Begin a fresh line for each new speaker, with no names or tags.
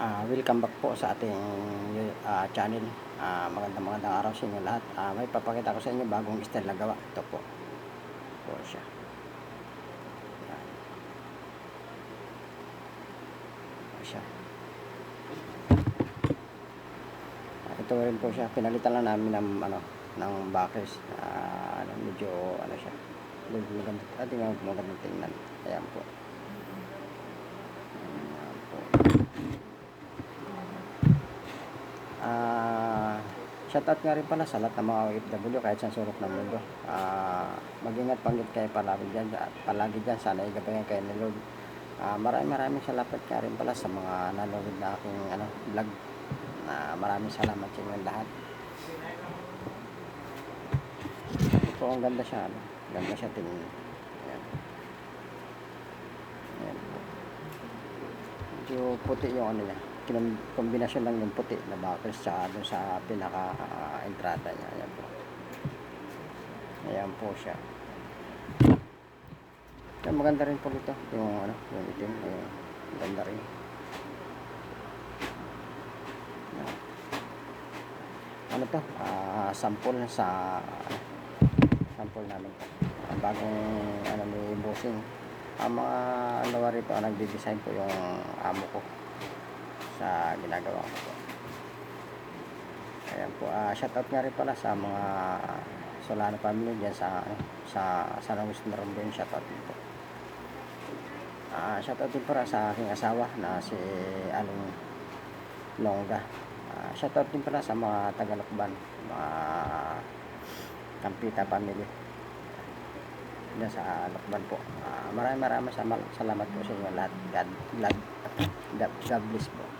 Ah, welcome back po sa ating ah, channel. Ah, magandang magandang araw sa inyo lahat. Ah, may papakita ko sa inyo bagong style na gawa. Ito po. Po siya. Yan. Po siya. Ah, ito rin po siya. Pinalitan lang namin ng ano ng. Ah, ano, medyo ano siya. Maganda. Ah, tingnan mo maganda tingnan. Ayan po. Ayan po. Ah, shoutout nga rin pala sa lahat ng mga OFW kahit sa sulok ng mundo. Ah, mag-ingat panggit kayo palagi dyan, palagi dyan. Sana igabayan kayo ni Lord. Ah, maraming maraming salamat nga rin pala sa mga nanonood na aking ano, vlog. Ah, maraming salamat sa inyo lahat. Ito ang ganda siya. Ano? Ganda siya tingin. Ayan. Ayan. Medyo puti yung ano niya. Kombinasyon lang yung puti na bakers sa doon sa pinaka ah, entrada niya. Ayan po. Ayan po siya. Kaya maganda rin po ito. Yung ano, yung itim. Ayan. Maganda rin. Ayan. Ano to? Ah, sample sa sample namin. Ah, bagong ano ni bossing. Ang mga nawa rito ang nagde-design po yung amo ko sa ginagawa ko po. Ayan po, ah shoutout nga rin pala sa mga Solano family dyan sa ano, sa San Luis Marombon, shoutout din po. Ah, shoutout din para sa aking asawa na si Along Longga. Ah, shoutout din pala sa mga Tagalokban, mga Kampita family. Diyan sa Lokban po. Ah, maraming maraming salamat po sa inyo lahat. God, God, God bless po.